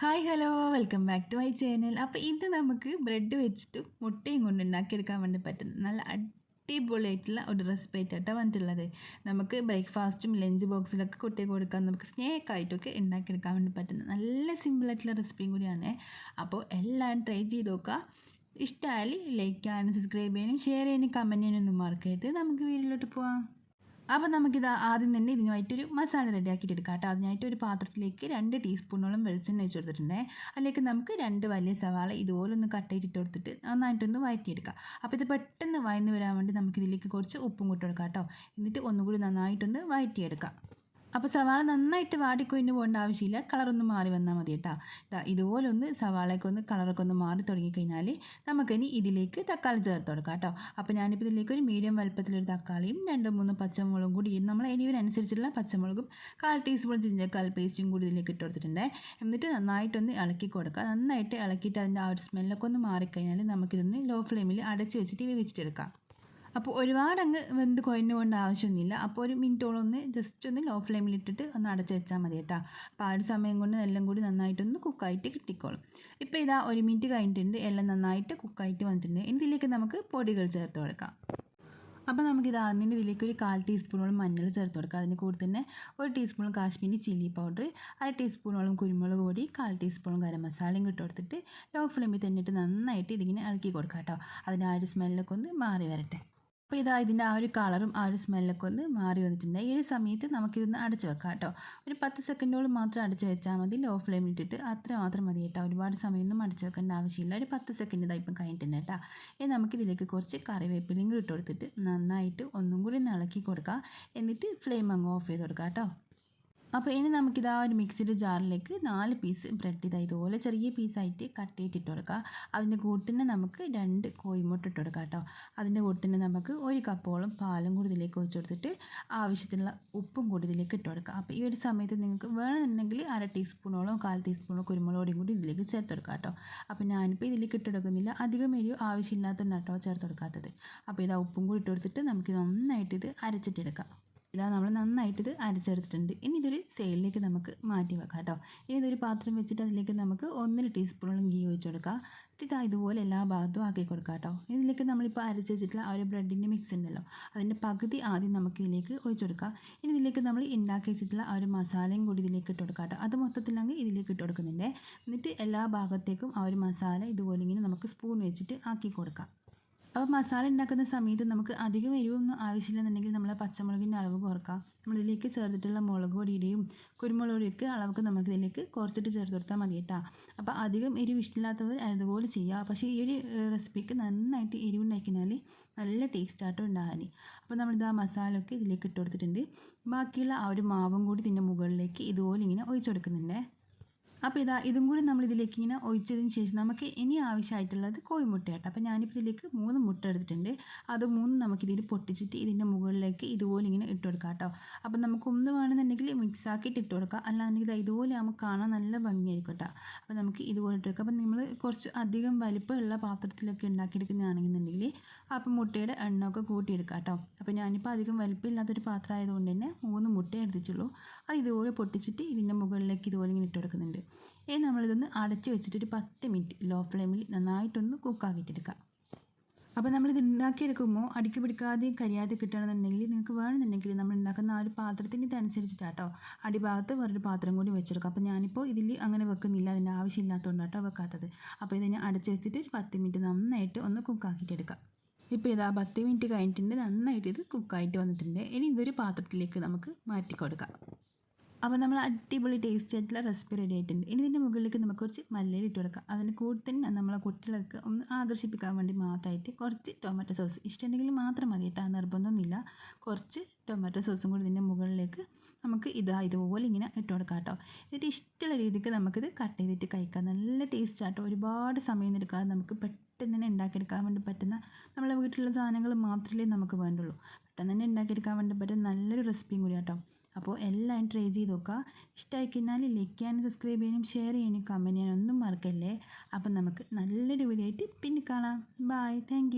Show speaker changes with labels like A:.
A: Hi hello welcome back to my channel അപ്പോൾ ഇത് നമുക്ക് ബ്രെഡ് വെച്ചിട്ട് മുട്ടയും കൊണ്ട് ഉണ്ടാക്കിയെടുക്കാൻ വേണ്ടി പറ്റുന്ന നല്ല അടിപൊളിയായിട്ടുള്ള ഒരു റെസിപ്പി ആയിട്ടാണ് വന്നിട്ടുള്ളത്. നമുക്ക് ബ്രേക്ക്ഫാസ്റ്റും ലഞ്ച് ബോക്സിലൊക്കെ കുട്ടികൾക്ക് കൊടുക്കാൻ നമുക്ക് സ്നേക്കായിട്ടൊക്കെ ഉണ്ടാക്കിയെടുക്കാൻ വേണ്ടി പറ്റുന്ന നല്ല സിമ്പിളായിട്ടുള്ള റെസിപ്പിയും കൂടിയാണ്. അപ്പോൾ എല്ലാം ട്രൈ ചെയ്ത് നോക്കുക. ഇഷ്ടമായാൽ ലൈക്ക് ചെയ്യാനും സബ്സ്ക്രൈബ് ചെയ്യാനും ഷെയർ ചെയ്യാനും കമന്റ് ചെയ്യാനൊന്നും മറക്കരുത്. നമുക്ക് വീട്ടിലോട്ട് പോവാം. അപ്പോൾ നമുക്കിത് ആദ്യം തന്നെ ഇതിനുമായിട്ടൊരു മസാല റെഡിയാക്കിയിട്ട് എടുക്കാം കേട്ടോ അതിനായിട്ട് ഒരു പാത്രത്തിലേക്ക് രണ്ട് ടീസ്പൂണോളം വെളിച്ചെണ്ണ വെച്ച് കൊടുത്തിട്ടുണ്ടേ അതിലേക്ക് നമുക്ക് രണ്ട് വലിയ സവാള ഇതുപോലെ ഒന്ന് കട്ട് ചെയ്തിട്ട് കൊടുത്തിട്ട് നന്നായിട്ടൊന്ന് വഴറ്റിയെടുക്കാം അപ്പോൾ ഇത് പെട്ടെന്ന് വയന്ന് വരാൻ വേണ്ടി നമുക്കിതിലേക്ക് കുറച്ച് ഉപ്പും കൂട്ടി കൊടുക്കാം കേട്ടോ എന്നിട്ട് ഒന്നുകൂടി നന്നായിട്ടൊന്ന് വഴറ്റിയെടുക്കാം അപ്പോൾ സവാള നന്നായിട്ട് വാടിക്കൊഴിഞ്ഞ് പോകേണ്ട ആവശ്യമില്ല. കളറൊന്ന് മാറി വന്നാൽ മതി കേട്ടോ. ഇതാ ഇതുപോലെ ഒന്ന് ഒന്ന് കളറൊക്കെ ഒന്ന് മാറി തുടങ്ങിക്കഴിഞ്ഞാൽ നമുക്കിനി ഇതിലേക്ക് തക്കാളി ചേർത്ത് കൊടുക്കാം കേട്ടോ. അപ്പോൾ ഞാനിപ്പോൾ ഇതിലേക്ക് ഒരു മീഡിയം വലുപ്പത്തിലൊരു തക്കാളിയും രണ്ട് മൂന്ന് പച്ചമുളകും കൂടി നമ്മൾ എരിവിനനുസരിച്ചുള്ള പച്ചമുളകും കാൽ ടീസ്പൂൺ ജിഞ്ചക്കാൽ പേസ്റ്റും കൂടി ഇതിലേക്ക് ഇട്ട് കൊടുത്തിട്ടുണ്ട്. എന്നിട്ട് നന്നായിട്ടൊന്ന് ഇളക്കി കൊടുക്കുക നന്നായിട്ട് ഇളക്കിയിട്ട് അതിന്റെ ആ ഒരു സ്മെല്ലൊക്കെ ഒന്ന് മാറിക്കഴിഞ്ഞാൽ നമുക്കിതൊന്ന് ലോ ഫ്ലെയിമിൽ അടച്ച് വെച്ചിട്ട് വേവിച്ചിട്ടെടുക്കാം അപ്പോൾ ഒരുപാട് അങ്ങ് വെന്ത് കൊണ്ട് ആവശ്യമൊന്നുമില്ല. അപ്പോൾ ഒരു മിനിറ്റോളം ഒന്ന് ജസ്റ്റ് ഒന്ന് ലോ ഫ്ലെയിമിൽ ഇട്ടിട്ട് ഒന്ന് അടച്ച് വെച്ചാൽ മതി കേട്ടോ. അപ്പോൾ ആ ഒരു സമയം കൊണ്ട് എല്ലാം കൂടി നന്നായിട്ടൊന്ന് കുക്കായിട്ട് കിട്ടിക്കോളും. ഇപ്പോൾ ഇതാ ഒരു മിനിറ്റ് കഴിഞ്ഞിട്ടുണ്ട്. എല്ലാം നന്നായിട്ട് കുക്കായിട്ട് വന്നിട്ടുണ്ട്. ഇതിലേക്ക് നമുക്ക് പൊടികൾ ചേർത്ത് കൊടുക്കാം. അപ്പോൾ നമുക്കിത് ആദ്യം ഇതിലേക്ക് ഒരു കാൽ ടീസ്പൂണോളം മഞ്ഞൾ ചേർത്ത് കൊടുക്കാം. അതിന് കൂടെ തന്നെ ഒരു ടീസ്പൂൺ കാശ്മീരി ചില്ലി പൗഡർ അര ടീസ്പൂണോളം കുരുമുളക് പൊടി കാൽ ടീസ്പൂൺ ഗരം മസാലയും ഇട്ട് കൊടുത്തിട്ട് ലോ ഫ്ലെയിമിൽ തന്നിട്ട് നന്നായിട്ട് ഇതിങ്ങനെ ഇളക്കി കൊടുക്കാം കേട്ടോ. അതിന് ആ ഒരു സ്മെല്ലൊക്കെ ഒന്ന് മാറി വരട്ടെ. അപ്പോൾ ഇതാ ഇതിന്റെ ആ ഒരു കളറും ആ ഒരു സ്മെല്ലൊക്കെ ഒന്ന് മാറി വന്നിട്ടുണ്ട്. ഈ ഒരു സമയത്ത് നമുക്കിതൊന്ന് അടച്ച് വെക്കാം കേട്ടോ. ഒരു പത്ത് സെക്കൻഡോളം മാത്രം അടച്ച് വെച്ചാൽ മതി. ലോ ഫ്ലെയിമിൽ ഇട്ടിട്ട് അത്ര മാത്രം മതി കേട്ടോ. ഒരുപാട് സമയമൊന്നും അടച്ച് വെക്കേണ്ട ആവശ്യമില്ല. ഒരു പത്ത് സെക്കൻഡ് ഇതാ ഇപ്പം കഴിഞ്ഞിട്ടുണ്ട് കേട്ടോ. ഇനി നമുക്കിതിലേക്ക് കുറച്ച് കറിവേപ്പിലയും കൂടി ഇട്ട് കൊടുത്തിട്ട് നന്നായിട്ട് ഒന്നും കൂടി ഇളക്കി കൊടുക്കുക എന്നിട്ട് ഫ്ലെയിം അങ്ങ് ഓഫ് ചെയ്ത് കൊടുക്കാം കേട്ടോ. അപ്പോൾ ഇനി നമുക്കിത് ആ ഒരു മിക്സിഡ് ജാറിലേക്ക് നാല് പീസ് ബ്രെഡ് ഇതാ ഇതുപോലെ ചെറിയ പീസായിട്ട് കട്ട് ചെയ്തിട്ട് കൊടുക്കുക അതിന്റെ കൂടെ തന്നെ നമുക്ക് രണ്ട് കോഴിമുട്ട ഇട്ട് കൊടുക്കാം കേട്ടോ. അതിന്റെ കൂടെ തന്നെ നമുക്ക് ഒരു കപ്പോളം പാലും കൂടി ഇതിലേക്ക് ഒഴിച്ച് കൊടുത്തിട്ട് ആവശ്യത്തിനുള്ള ഉപ്പും കൂടി ഇതിലേക്ക് ഇട്ട് കൊടുക്കുക അപ്പോൾ ഈ ഒരു സമയത്ത് നിങ്ങൾക്ക് വേണമെന്നുണ്ടെങ്കിൽ അര ടീസ്പൂണോളം കാൽ ടീസ്പൂണോ കുരുമുളകോടെയും കൂടി ഇതിലേക്ക് ചേർത്ത് കൊടുക്കാം കേട്ടോ. അപ്പോൾ ഞാനിപ്പോൾ ഇതിലേക്ക് ഇട്ട് കൊടുക്കുന്നില്ല. അധികം എരിവ് ആവശ്യമില്ലാത്തതുകൊണ്ട് കേട്ടോ ചേർത്ത് കൊടുക്കാത്തത്. അപ്പോൾ ഇതാ ഉപ്പും കൂടി ഇട്ട് കൊടുത്തിട്ട് നമുക്ക് നന്നായിട്ട് ഇത് അരച്ചിട്ടെടുക്കാം ഇതാ നമ്മൾ നന്നായിട്ട് ഇത് അരച്ചെടുത്തിട്ടുണ്ട്. ഇനി ഇതൊരു സൈഡിലേക്ക് നമുക്ക് മാറ്റി വെക്കാം കേട്ടോ ഇനി ഇതൊരു പാത്രം വെച്ചിട്ട് അതിലേക്ക് നമുക്ക് ഒന്നര ടീസ്പൂണോളം ഗീ ഒഴിച്ച് കൊടുക്കുക ഇതാ ഇതുപോലെ എല്ലാ ഭാഗത്തും ആക്കി കൊടുക്കാം കേട്ടോ ഇതിലേക്ക് നമ്മളിപ്പോൾ അരച്ച് വെച്ചിട്ടുള്ള ആ ഒരു ബ്രെഡിന്റെ മിക്സ് ഉണ്ടല്ലോ. അതിന്റെ പകുതി ആദ്യം നമുക്ക് ഇതിലേക്ക് ഒഴിച്ച് കൊടുക്കാം. ഇനി ഇതിലേക്ക് നമ്മൾ ഉണ്ടാക്കി വെച്ചിട്ടുള്ള ആ ഒരു മസാലയും കൂടി ഇതിലേക്ക് ഇട്ട് കൊടുക്കാം കേട്ടോ അത് മൊത്തത്തിലങ്ങ് ഇതിലേക്ക് ഇട്ട് കൊടുക്കുന്നുണ്ട്. എന്നിട്ട് എല്ലാ ഭാഗത്തേക്കും ആ ഒരു മസാല ഇതുപോലെ ഇങ്ങനെ നമുക്ക് സ്പൂൺ വെച്ചിട്ട് ആക്കി കൊടുക്കാം. അപ്പോൾ മസാല ഉണ്ടാക്കുന്ന സമയത്ത് നമുക്ക് അധികം എരിവൊന്നും ആവശ്യമില്ലെന്നുണ്ടെങ്കിൽ നമ്മൾ പച്ചമുളകിന്റെ അളവ് കുറക്കാം. നമ്മളിതിലേക്ക് ചേർത്തിട്ടുള്ള മുളക് പൊടിയുടെയും കുരുമുളക് പൊടിയൊക്കെ അളവൊക്കെ നമുക്ക് ഇതിലേക്ക് കുറച്ചിട്ട് ചേർത്ത് കൊടുത്താൽ മതി കേട്ടോ. അപ്പോൾ അധികം എരിവ് ഇഷ്ടമില്ലാത്തവർ അതുപോലെ ചെയ്യുക. പക്ഷേ ഈ ഒരു റെസിപ്പിക്ക് നന്നായിട്ട് എരിവ് ഉണ്ടാക്കിയാൽ നല്ല ടേസ്റ്റായിട്ടും ഉണ്ടാകാൻ. അപ്പോൾ നമ്മളിത് ആ മസാലയൊക്കെ ഇതിലേക്ക് ഇട്ട് കൊടുത്തിട്ടുണ്ട്. ബാക്കിയുള്ള ആ ഒരു മാവും കൂടി ഇതിന്റെ മുകളിലേക്ക് ഇതുപോലെ ഇങ്ങനെ ഒഴിച്ചു കൊടുക്കുന്നുണ്ട്. അപ്പോൾ ഇതാ ഇതും കൂടി നമ്മൾ ഇതിലേക്ക് ഇങ്ങനെ ഒഴിച്ചതിന് ശേഷം നമുക്ക് ഇനി ആവശ്യമായിട്ടുള്ളത് കോഴിമുട്ടയാട്ടോ അപ്പോൾ ഞാനിപ്പോൾ ഇതിലേക്ക് മൂന്ന് മുട്ട എടുത്തിട്ടുണ്ട്. അത് മൂന്ന് നമുക്കിതിൽ പൊട്ടിച്ചിട്ട് ഇതിന്റെ മുകളിലേക്ക് ഇതുപോലെ ഇങ്ങനെ ഇട്ട് കൊടുക്കാം കേട്ടോ. അപ്പോൾ നമുക്ക് ഒന്ന് വേണമെന്നുണ്ടെങ്കിൽ മിക്സ് ആക്കിയിട്ട് ഇട്ട് കൊടുക്കാം. അല്ലാണ്ടെങ്കിൽ ഇതുപോലെ നമുക്ക് കാണാൻ നല്ല ഭംഗിയായിരിക്കും കേട്ടോ. അപ്പോൾ നമുക്ക് ഇതുപോലെ ഇട്ട് കൊടുക്കാം. അപ്പോൾ നമ്മൾ കുറച്ച് അധികം വലിപ്പമുള്ള പാത്രത്തിലൊക്കെ ഉണ്ടാക്കിയെടുക്കുന്നതാണെന്നുണ്ടെങ്കിൽ അപ്പോൾ മുട്ടയുടെ എണ്ണമൊക്കെ കൂട്ടിയെടുക്കാം കേട്ടോ. അപ്പോൾ ഞാനിപ്പോൾ അധികം വലിപ്പമില്ലാത്തൊരു പാത്രം ആയതുകൊണ്ട് തന്നെ മൂന്ന് മുട്ട എടുത്തിട്ടുള്ളൂ. അത് ഇതുപോലെ പൊട്ടിച്ചിട്ട് ഇതിന്റെ മുകളിലേക്ക് ഇതുപോലെ ഇങ്ങനെ ഇട്ട് കൊടുക്കുന്നുണ്ട്. ഇനി നമ്മളിതൊന്ന് അടച്ച് വെച്ചിട്ട് ഒരു പത്ത് മിനിറ്റ് ലോ ഫ്ലെയിമിൽ നന്നായിട്ടൊന്ന് കുക്കാക്കിയിട്ടെടുക്കാം അപ്പോൾ നമ്മൾ ഇത് ഉണ്ടാക്കിയെടുക്കുമ്പോൾ അടിക്ക് പിടിക്കാതെ കരിയാതെ കിട്ടണമെന്നുണ്ടെങ്കിൽ നിങ്ങൾക്ക് വേണമെന്നുണ്ടെങ്കിൽ നമ്മൾ ഉണ്ടാക്കുന്ന ആ ഒരു പാത്രത്തിന്റെ ഇതനുസരിച്ചിട്ടാട്ടോ അടിഭാഗത്ത് വേറൊരു പാത്രം കൂടി വെച്ചെടുക്കുക അപ്പോൾ ഞാനിപ്പോൾ ഇതിൽ അങ്ങനെ വെക്കുന്നില്ല അതിന്റെ ആവശ്യമില്ലാത്തതുകൊണ്ടാട്ടോ വെക്കാത്തത്. അപ്പോൾ ഇതിനെ അടച്ച് വെച്ചിട്ട് ഒരു പത്ത് മിനിറ്റ് നന്നായിട്ട് ഒന്ന് കുക്കാക്കിയിട്ടെടുക്കാം ഇപ്പോൾ ഇതാ പത്ത് മിനിറ്റ് കഴിഞ്ഞിട്ടുണ്ട് നന്നായിട്ട് ഇത് കുക്കായിട്ട് വന്നിട്ടുണ്ട്. ഇനി ഇതൊരു പാത്രത്തിലേക്ക് നമുക്ക് മാറ്റി കൊടുക്കാം അപ്പോൾ നമ്മൾ അടിപൊളി ടേസ്റ്റി ആയിട്ടുള്ള റെസിപ്പി റെഡി ആയിട്ടുണ്ട്. ഇനി ഇതിന്റെ മുകളിലേക്ക് നമുക്ക് കുറച്ച് മല്ലയിൽ ഇട്ട് കൊടുക്കാം. അതിന് കൂടുതൽ നമ്മളെ കുട്ടികൾക്ക് ഒന്ന് ആകർഷിപ്പിക്കാൻ വേണ്ടി മാത്രമായിട്ട് കുറച്ച് ടൊമാറ്റോ സോസ് ഇഷ്ടമുണ്ടെങ്കിൽ മാത്രം മതി കേട്ടോ. നിർബന്ധമൊന്നുമില്ല. കുറച്ച് ടൊമാറ്റോ സോസും കൂടി ഇതിന്റെ മുകളിലേക്ക് നമുക്ക് ഇതാ ഇതുപോലെ ഇങ്ങനെ ഇട്ട് കൊടുക്കാം കേട്ടോ. എന്നിട്ട് ഇഷ്ടമുള്ള രീതിക്ക് നമുക്കിത് കട്ട് ചെയ്തിട്ട് കഴിക്കാം. നല്ല ടേസ്റ്റ് ആട്ടോ. ഒരുപാട് സമയം എടുക്കാതെ നമുക്ക് പെട്ടെന്ന് തന്നെ ഉണ്ടാക്കിയെടുക്കാൻ വേണ്ടി പറ്റുന്ന നമ്മളെ വീട്ടിലുള്ള സാധനങ്ങൾ മാത്രമേ നമുക്ക് വേണ്ടുള്ളൂ. പെട്ടെന്ന് തന്നെ ഉണ്ടാക്കിയെടുക്കാൻ വേണ്ടി പറ്റുന്ന നല്ലൊരു റെസിപ്പിയും കൂടി കേട്ടോ അപ്പോൾ എല്ലാം ട്രൈ ചെയ്ത് നോക്കുക. ഇഷ്ടമായി കഴിഞ്ഞാൽ ലൈക്ക് ചെയ്യാനും സബ്സ്ക്രൈബ് ചെയ്യാനും ഷെയർ ചെയ്യാനും കമന്റ് ചെയ്യാനും ഒന്നും മറക്കല്ലേ? അപ്പം നമുക്ക് നല്ലൊരു വീഡിയോ ആയിട്ട് പിന്നെ കാണാം. Bye thank